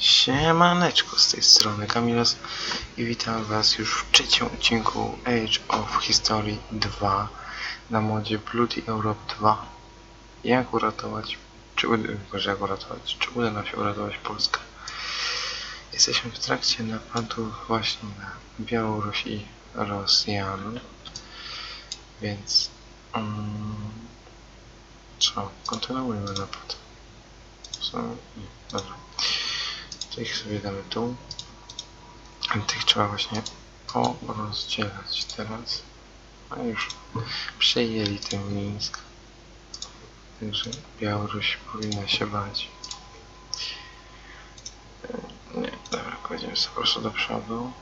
Siemaneczko, z tej strony Kamilos i witam was już w trzecim odcinku Age of History 2 na modzie Bloody Europe 2. Jak uratować, czy może jak uratować, czy uda nam się uratować Polskę? Jesteśmy w trakcie napadu właśnie na Białoruś i Rosjan, więc mm, co, kontynuujmy napad. W sumie, Tych sobie damy tu. Tych trzeba właśnie porozdzielać teraz. A już przejęli ten Mińsk. Także Białoruś powinna się bać. E, Nie, dobra, pojedziemy sobie po prostu do przodu.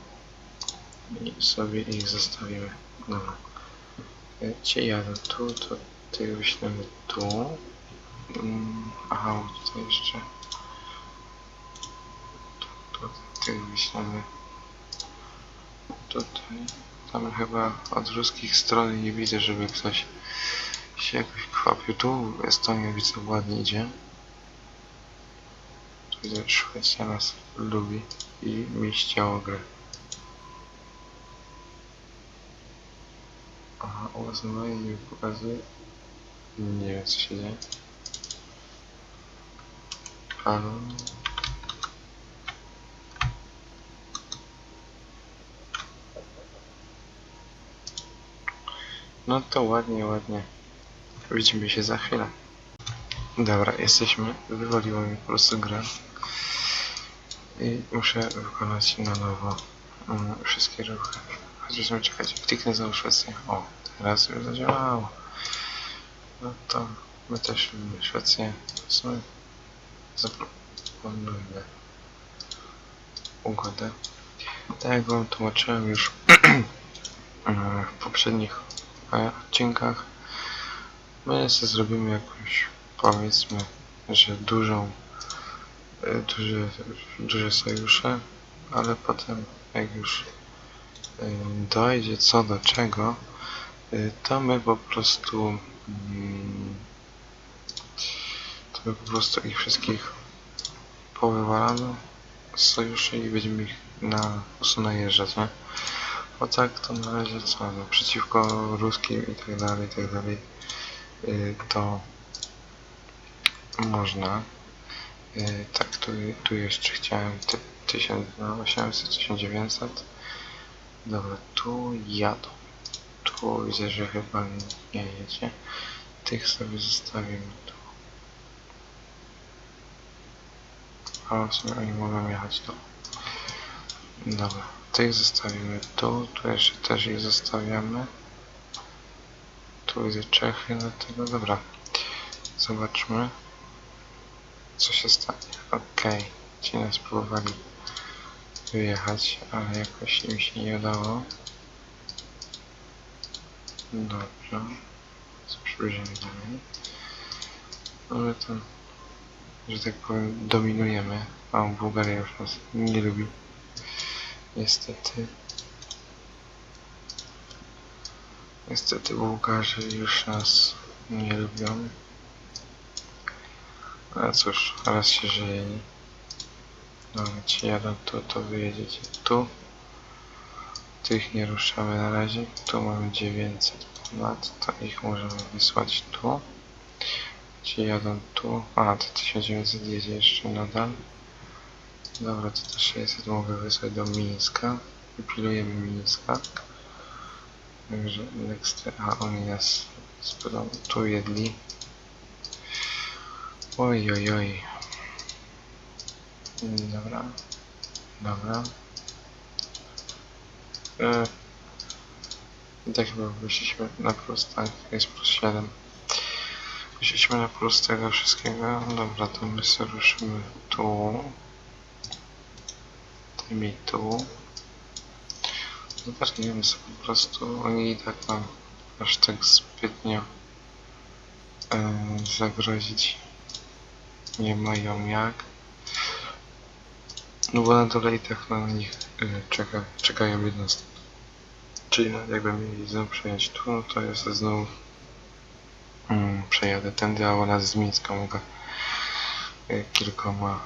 I sobie ich zostawimy. Dobra. E, Ci jadą tu, to tych wyślemy tu. Mm, Aha, tutaj jeszcze wyślemy tutaj. Tam chyba od ruskich stron nie widzę, żeby ktoś się jakoś kwapił. Tu Estonia widzę ładnie idzie. Widzę Szwecja nas lubi i mieściało grę. Aha, u was na nie pokazuje. Nie wiem co się dzieje. Halo. No to ładnie, ładnie. Widzimy się za chwilę. Dobra, jesteśmy. Wywaliło mi po prostu grę. I muszę wykonać na nowo mm, wszystkie ruchy. Chociaż mi czekać. Kliknę znowu Szwecję. O, teraz już zadziałało. No to my też lubimy Szwecję. W sumie zaproponujmy ugodę. Tak jak wam tłumaczyłem już w poprzednich odcinkach, my sobie zrobimy jakąś, powiedzmy, że dużą, e, duże, duże sojusze, ale potem jak już e, dojdzie co do czego, e, to my po prostu mm, to my po prostu ich wszystkich powywalamy z sojuszy i będziemy ich na, po prostu najeżdżać, nie? Bo tak to na razie co, no, przeciwko ruskim i tak dalej, i tak dalej, y, to można. Y, tak, tu, tu jeszcze chciałem ty, 1800, 1900. Dobra, tu jadą. Tu widzę, że chyba nie jedzie. Tych sobie zostawimy tu. A w sumie oni mogą jechać tu. Dobra, tych zostawimy tu, tu jeszcze też ich zostawiamy. Tu widzę Czechy, dlatego dobra. Zobaczmy, co się stanie. Okej, ci nas próbowali wyjechać, ale jakoś im się nie udało. Dobrze. Spróbujemy dalej. Ale to, że tak powiem, dominujemy. A Bułgaria już nas nie lubi. Niestety. Niestety Bułgarzy już nas nie lubią. Ale cóż, raz się żyje. Dobra, ci jadą tu, to wy jedziecie tu. Tych nie ruszamy na razie. Tu mamy 900 ponad, to ich możemy wysłać tu. Ci jadą tu. A, to 1900 jedzie jeszcze nadal. Dobra, to też 600 mogę wysłać do Mińska. Wypilujemy Mińska. Także next, a oni nas spytają, tu jedli. Oj, oj, oj. Dobra. Dobra. E, I tak chyba wyszliśmy na plus, tak, jest plus 7. Wyszliśmy na plus tego wszystkiego. Dobra, to my sobie ruszymy tu tymi tu. Zacznijmy sobie po prostu, oni i tak nam aż tak zbytnio e, zagrozić nie mają jak. No bo na dole i tak na nich e, czeka, czekają jednostki. Czyli nawet jakby mieli znów przejąć tu, no to ja sobie znowu mm, przejadę tędy, a ona z Mińska mogę e, kilkoma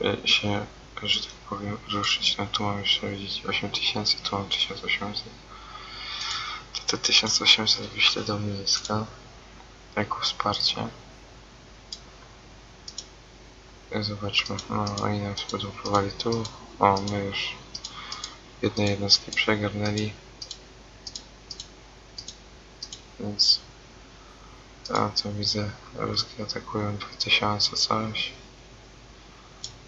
e, się że tak powiem, ruszyć. No tu mam jeszcze widzieć 8000, tu mam 1800. To te 1800 wyślę do Mińska jako wsparcie. Zobaczmy, no oni nam spodupowali tu. O, my już jedne jednostki przegarnęli. Więc a co widzę, ruskie atakują 2000 coś.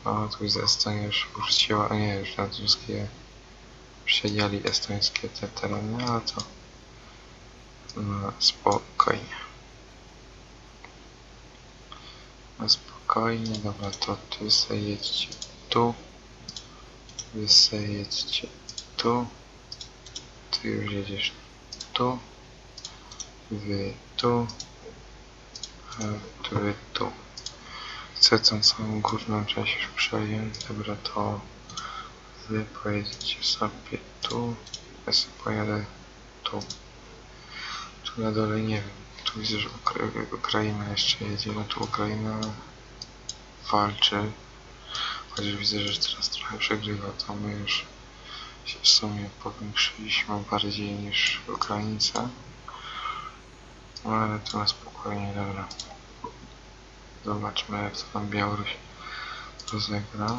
O, tu widzę Estonia już wróciła, a nie, już nad ruskie przejęli estońskie te tereny, ale to no, spokojnie. No spokojnie, dobra, to ty sobie jedźcie tu. Wy sobie jedźcie tu. Ty już jedziesz tu. Wy tu. A wy tu. Chcę tą całą górną część już przejąć. Dobra, to wy pojedziecie sobie tu. Ja sobie pojadę tu. Tu na dole nie wiem. Tu widzę, że Ukra Ukraina jeszcze jedzie. No tu Ukraina walczy. Chociaż widzę, że teraz trochę przegrywa, to my już się w sumie powiększyliśmy bardziej niż Ukraińcy. No ale to na spokojnie, dobra. Zobaczmy to tam Białoruś rozegra.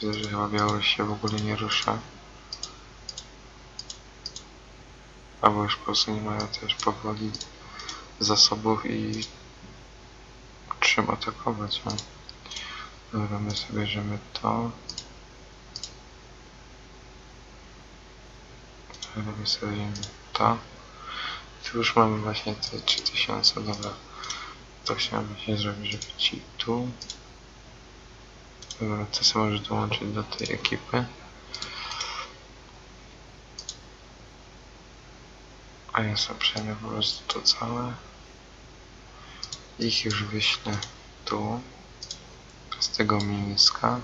Widzę, że chyba Białoruś się w ogóle nie rusza. Albo już po prostu nie mają też powoli zasobów i czym atakować. No. Dobra, my sobie bierzemy to. Robię sobie to. Tu już mamy właśnie te 3000, dobra. To chciałem właśnie zrobić, żeby ci tu. Dobra, to sobie może dołączyć do tej ekipy. A ja sobie przejmę po prostu to całe. Ich już wyślę tu. Z tego Mińska.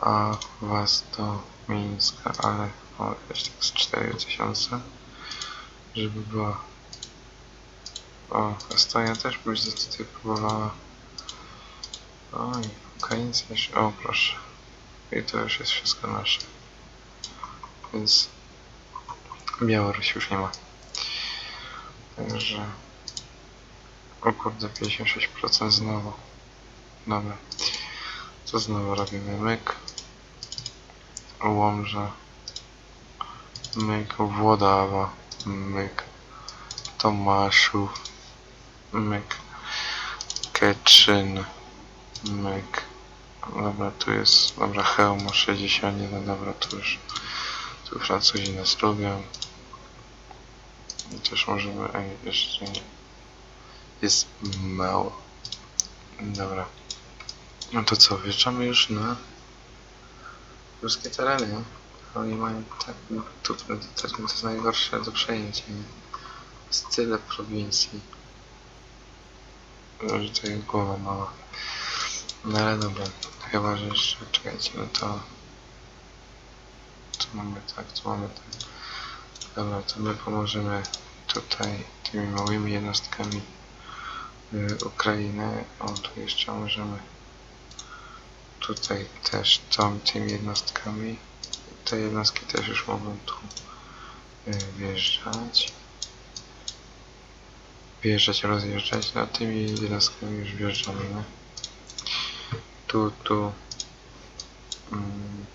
A was do Mińska, ale o, też tak z 4000. Żeby była... O, Estonia też byś tutaj próbowała. Oj, Ukraińcy jeszcze... O, proszę. I to już jest wszystko nasze. Więc... Białoruś już nie ma. Także... O kurde, 56% znowu. Dobra. Co znowu robimy? Myk. Łomża. Myk. Włodawa. Myk. Tomaszów. Myk. Keczyn. Myk. Dobra, tu jest. Dobra, Hełmo 61. Dobra, tu już. Tu Francuzi nas lubią. I też możemy. Ej, jeszcze nie. Jest mało. Dobra. No to co, wjeżdżamy już na ruskie tereny. Oni mają tak, no, tu to jest najgorsze do przejęcia. Nie? Tyle prowincji. To jest głowa mała. No ale dobra, chyba że jeszcze, czekajcie, no to... Tu mamy tak, tu mamy tak. Dobra, to my pomożemy tutaj tymi małymi jednostkami y, Ukrainy. O, tu jeszcze możemy tutaj też tą, tymi jednostkami. Te jednostki też już mogą tu y, wjeżdżać. Wjeżdżać, rozjeżdżać. No tymi jednostkami już wjeżdżamy. Nie? Tu, tu. Mm,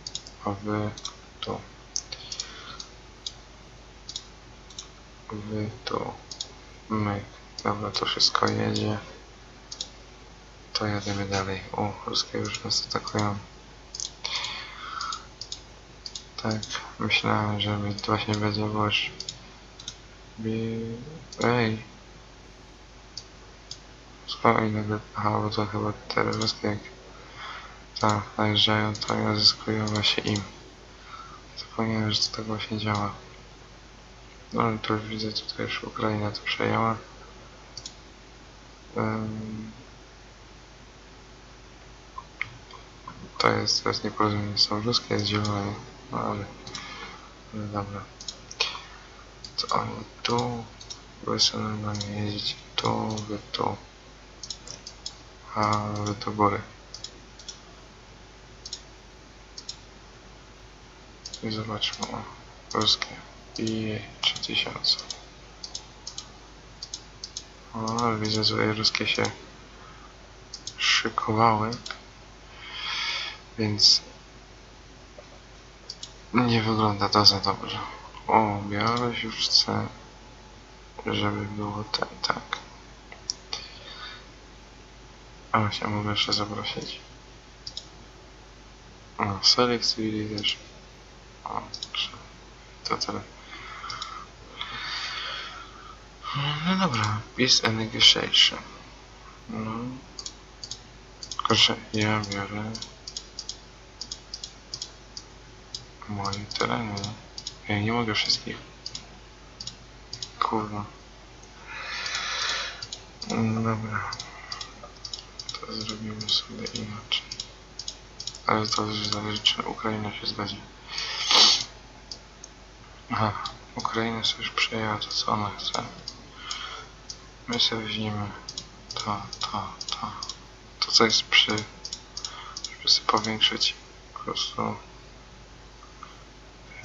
a wy tu. Wy tu. My. Dobra, to wszystko jedzie. To jademy dalej. O, ruskie już nas atakują. Tak, myślałem, że mi właśnie będzie boż. Bi... Ej! Oni nagle... Aha, bo to chyba terrorysty jak... Tak, najeżdżają, to ja zyskują właśnie im. Zapomniałem, że to tak właśnie działa. No ale już widzę, tutaj już Ukraina to przejęła. Em, To jest, jest nieporozumienie są ruskie, jest zielone. No ale... ale dobra. To oni tu... Wy sobie normalnie jeździcie tu, wy tu a to góry. I zobaczmy, o, polskie i 3000. O, ale widzę, że ruskie się szykowały, więc nie wygląda to za dobrze. O, białe już chcę, żeby było ten, tak. A właśnie, mogę jeszcze zaprosić. O, Select Civilization. O. To tyle. No dobra, Peace and Negotiation. No. Tylko, że ja biorę moje tereny. Ja nie mogę wszystkich. Kurwa. No dobra. Zrobimy sobie inaczej. Ale to już zależy, czy Ukraina się zgodzi. Aha, Ukraina sobie już przejęła to, co ona chce. My sobie weźmiemy to, to, to. To, co jest przy... Żeby sobie powiększyć po prostu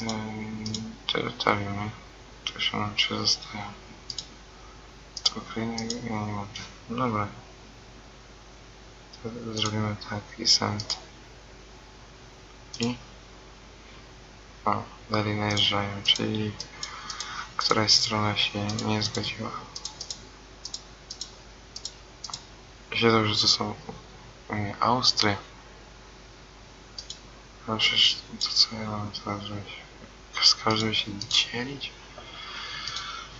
em, terytorium. To się nam zostaje. To Ukraina ja nie mogę. Dobra. Zrobimy tak i send. I o, dalej najeżdżają, czyli któraś strona się nie zgodziła. Się dobrze to są nie, Austria. No przecież to co ja mam teraz zrobić? Z każdym się dzielić?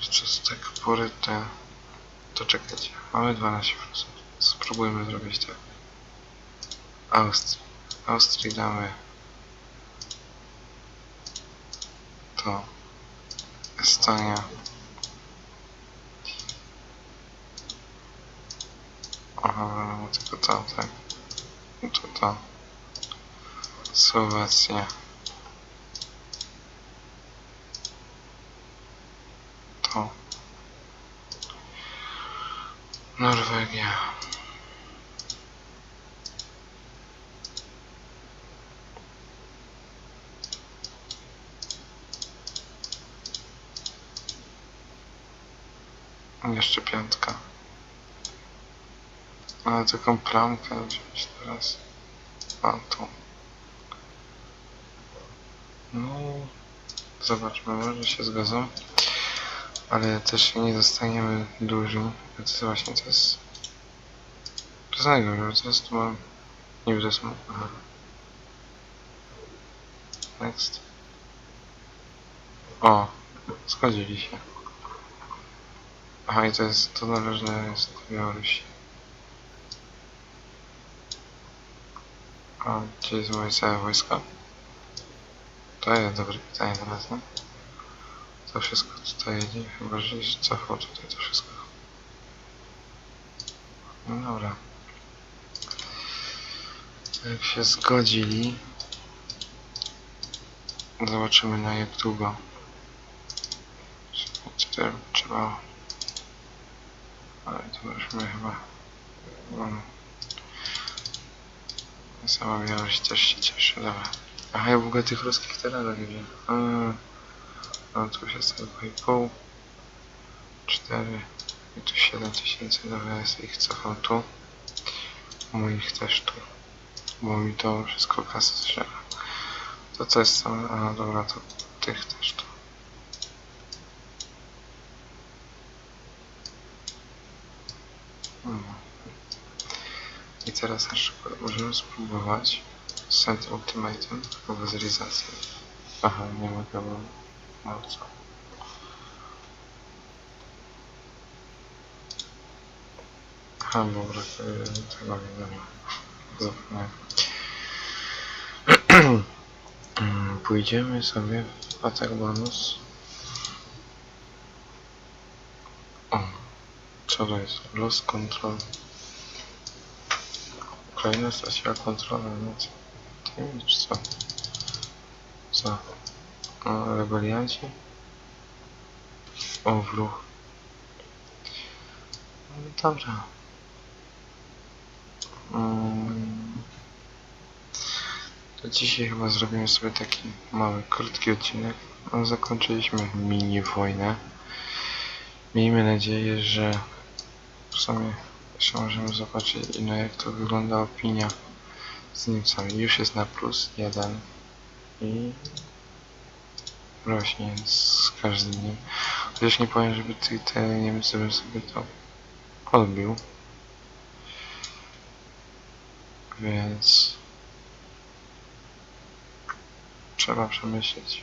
Jest tak poryte? To czekajcie, mamy 12%. Spróbujmy zrobić tak. Austrii. Austrii damy to Estonia. Aha, no tylko to, tak. No to. Słowacja. To. Norwegia. Jeszcze piątka. Ale taką plamkę wziąć teraz. A tu. No. Zobaczmy, może się zgodzą. Ale też nie dostaniemy dużo. To jest właśnie, to jest... To jest najgorsze, to jest tu mam... Nie jest... Aha. Next. O, zgodzili się. Aha, i to jest, to należne jest Białorusi. A gdzie jest moje całe wojsko? To jest dobre pytanie teraz, no. To wszystko tutaj jedzie, chyba że cofał tutaj to wszystko. No dobra. Jak się zgodzili, zobaczymy na jak długo. Trzeba ale to już my chyba... Um, sama Białoruś też się cieszy, dobra. Aha, ja w ogóle tych ruskich terenach wiem. No tu już jest 2,5 4 i tu 7 tysięcy, dobra, ja sobie ich cofam tu. Moich też tu. Bo mi to wszystko kasę zżera. To co jest tam? A dobra, to tych też tu. I teraz na przykład możemy spróbować Send Ultimatum wezorizację. Aha, nie mogę, bo no co. Aha, bo brakuje tego dobra. Zapomniałem. Pójdziemy sobie w atak bonus. O, to jest? Loss control. Ukraina straciła kontrolę nad tym, czy co? Co? O, rebelianci? O, wróg. No dobra. Mm. To dzisiaj chyba zrobimy sobie taki mały, krótki odcinek. No, zakończyliśmy mini wojnę. Miejmy nadzieję, że w sumie jeszcze możemy zobaczyć no jak to wygląda opinia z Niemcami. Już jest na plus jeden i rośnie z każdym dniem. Chociaż nie powiem, żeby ty, te Niemcy bym sobie to odbił. Więc trzeba przemyśleć.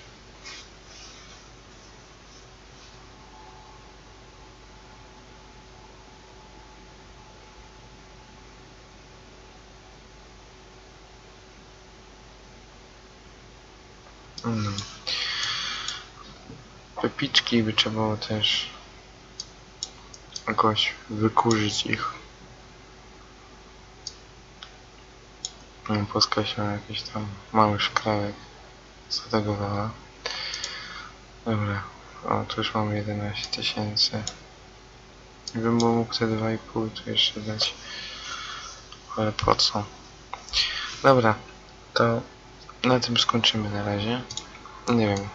No. Pepiczki by trzeba było też jakoś wykurzyć ich. No, jakiś tam mały szkrawek zategowała. Dobra, o tu już mamy 11 tysięcy. Gdybym mógł te 2,5 tu jeszcze dać. Ale po co? Dobra, to na tym skończymy na razie. Nie wiem.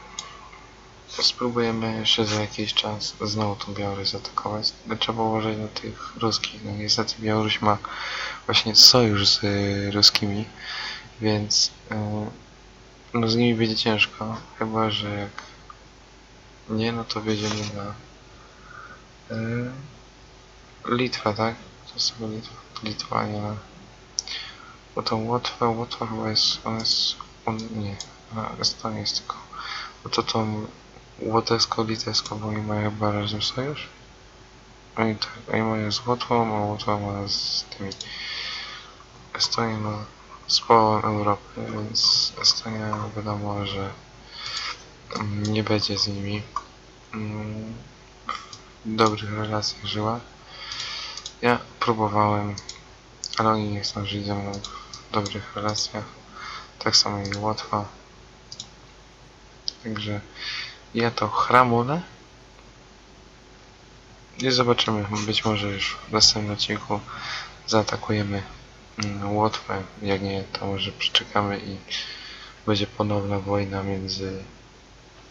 Spróbujemy jeszcze za jakiś czas znowu tą Białoruś zaatakować. No, Trzeba uważać na tych ruskich. No niestety Białoruś ma właśnie sojusz z y, ruskimi, więc y, no z nimi będzie ciężko. Chyba, że jak nie, no to wiedziemy na y, Litwę, tak? To chyba Litwa, Litwa, nie na bo tą Łotwę, Łotwa chyba jest, ona jest, nie, na Estonia jest tylko, bo to tą łotewsko-litewską, bo oni mają chyba razem sojusz? Oni tak, oni mają z Łotwą, a Łotwa ma z tymi, Estonia ma z połową Europy, więc Estonia wiadomo, że mm, nie będzie z nimi mm, w dobrych relacjach żyła. Ja próbowałem, ale oni nie chcą żyć ze mną w dobrych relacjach. Tak samo i Łotwa. Także ja to chramulę. I zobaczymy. Być może już w następnym odcinku zaatakujemy mm, Łotwę. Jak nie, to może przeczekamy i będzie ponowna wojna między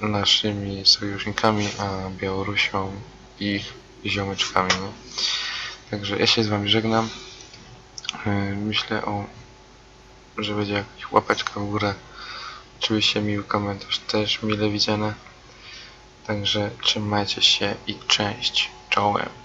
naszymi sojusznikami a Białorusią i ich ziomeczkami. Nie? Także ja się z wami żegnam. Yy, Myślę o, że będzie jakaś łapeczka w górę. Oczywiście miły komentarz też mile widziane. Także trzymajcie się i cześć. Czołem.